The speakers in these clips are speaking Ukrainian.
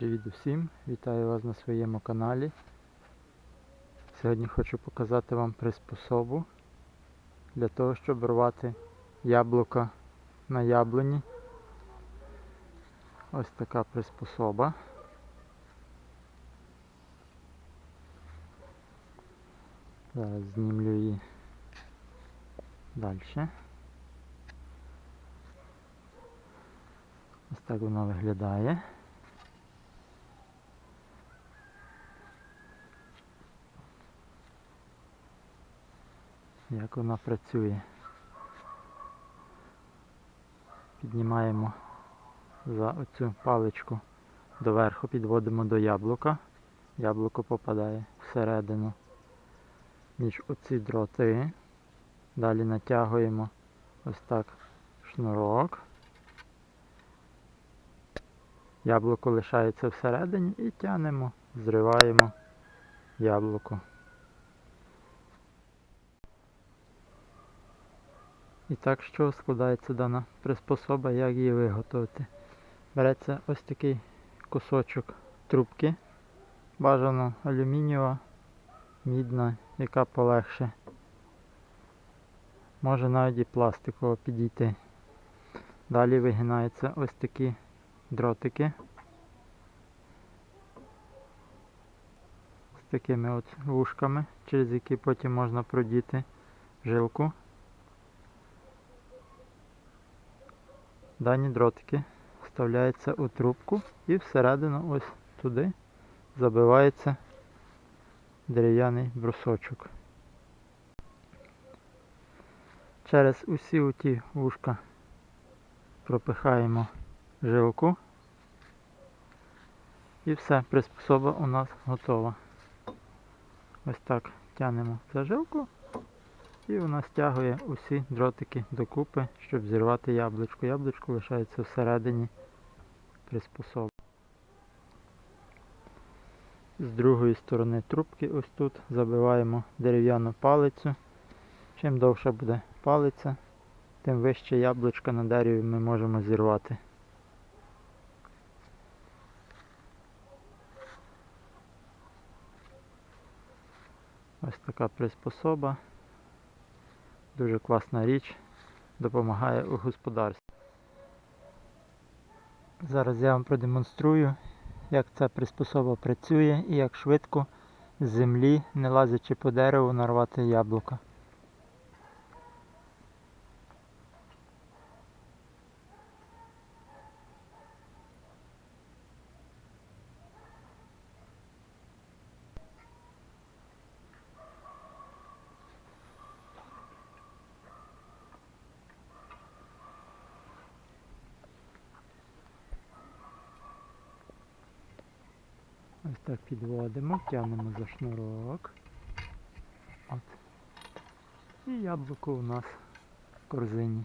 Привіт усім! Вітаю вас на своєму каналі. Сьогодні хочу показати вам приспособу для того, щоб рвати яблука на яблуні. Ось така приспособа. Зараз знімлю її далі. Ось так вона виглядає. Як вона працює. Піднімаємо за оцю паличку доверху, підводимо до яблука. Яблуко попадає всередину між оці дроти. Далі натягуємо ось так шнурок. Яблуко лишається всередині і тянемо, зриваємо яблуко. І так, що складається дана приспособа, як її виготовити. Береться ось такий кусочок трубки, бажано алюмінієва, мідна, яка полегше. Може навіть і пластикова підійти. Далі вигинаються ось такі дротики. З такими от вушками, через які потім можна продіти жилку. Дані дротики вставляються у трубку і всередину ось туди забивається дерев'яний брусочок. Через усі ті вушка пропихаємо жилку і все, приспособа у нас готова. Ось так тянемо за жилку і вона стягує усі дротики докупи, щоб зірвати яблучко. Яблучко лишається всередині приспособи. З другої сторони трубки ось тут забиваємо дерев'яну палицю. Чим довша буде палиця, тим вище яблучко на дереві ми можемо зірвати. Ось така приспособа. Дуже класна річ, допомагає у господарстві. Зараз я вам продемонструю, як ця приспособа працює і як швидко з землі, не лазячи по дереву, нарвати яблука. Ось так підводимо, тягнемо за шнурок. От. І яблуко у нас в корзині.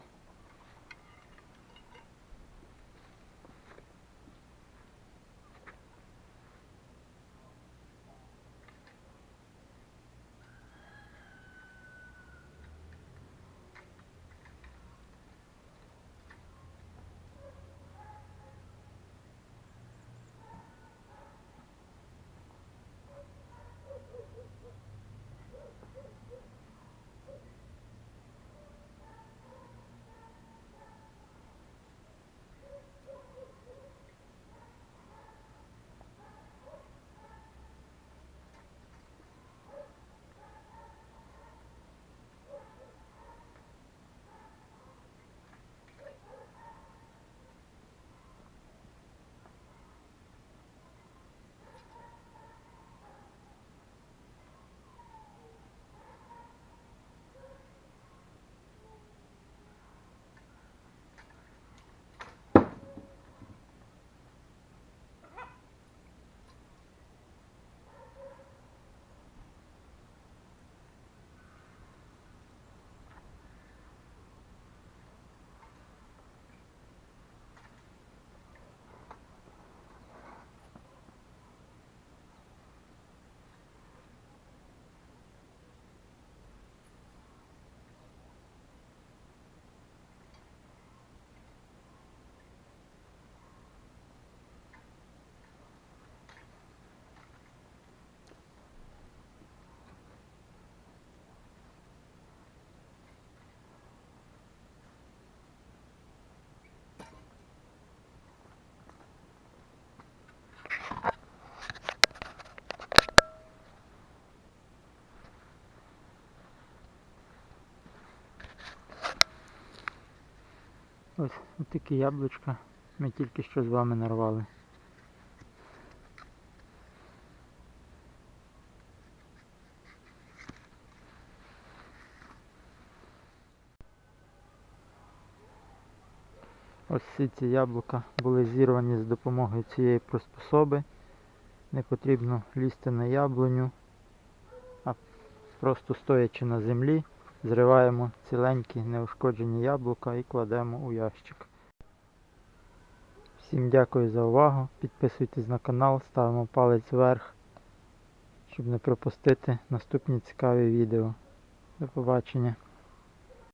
Ось такі яблучка ми тільки що з вами нарвали. Ось всі ці яблука були зірвані з допомогою цієї приспособи. Не потрібно лізти на яблуню, а просто стоячи на землі, зриваємо ціленькі неушкоджені яблука і кладемо у ящик. Всім дякую за увагу. Підписуйтесь на канал, ставимо палець вверх, щоб не пропустити наступні цікаві відео. До побачення.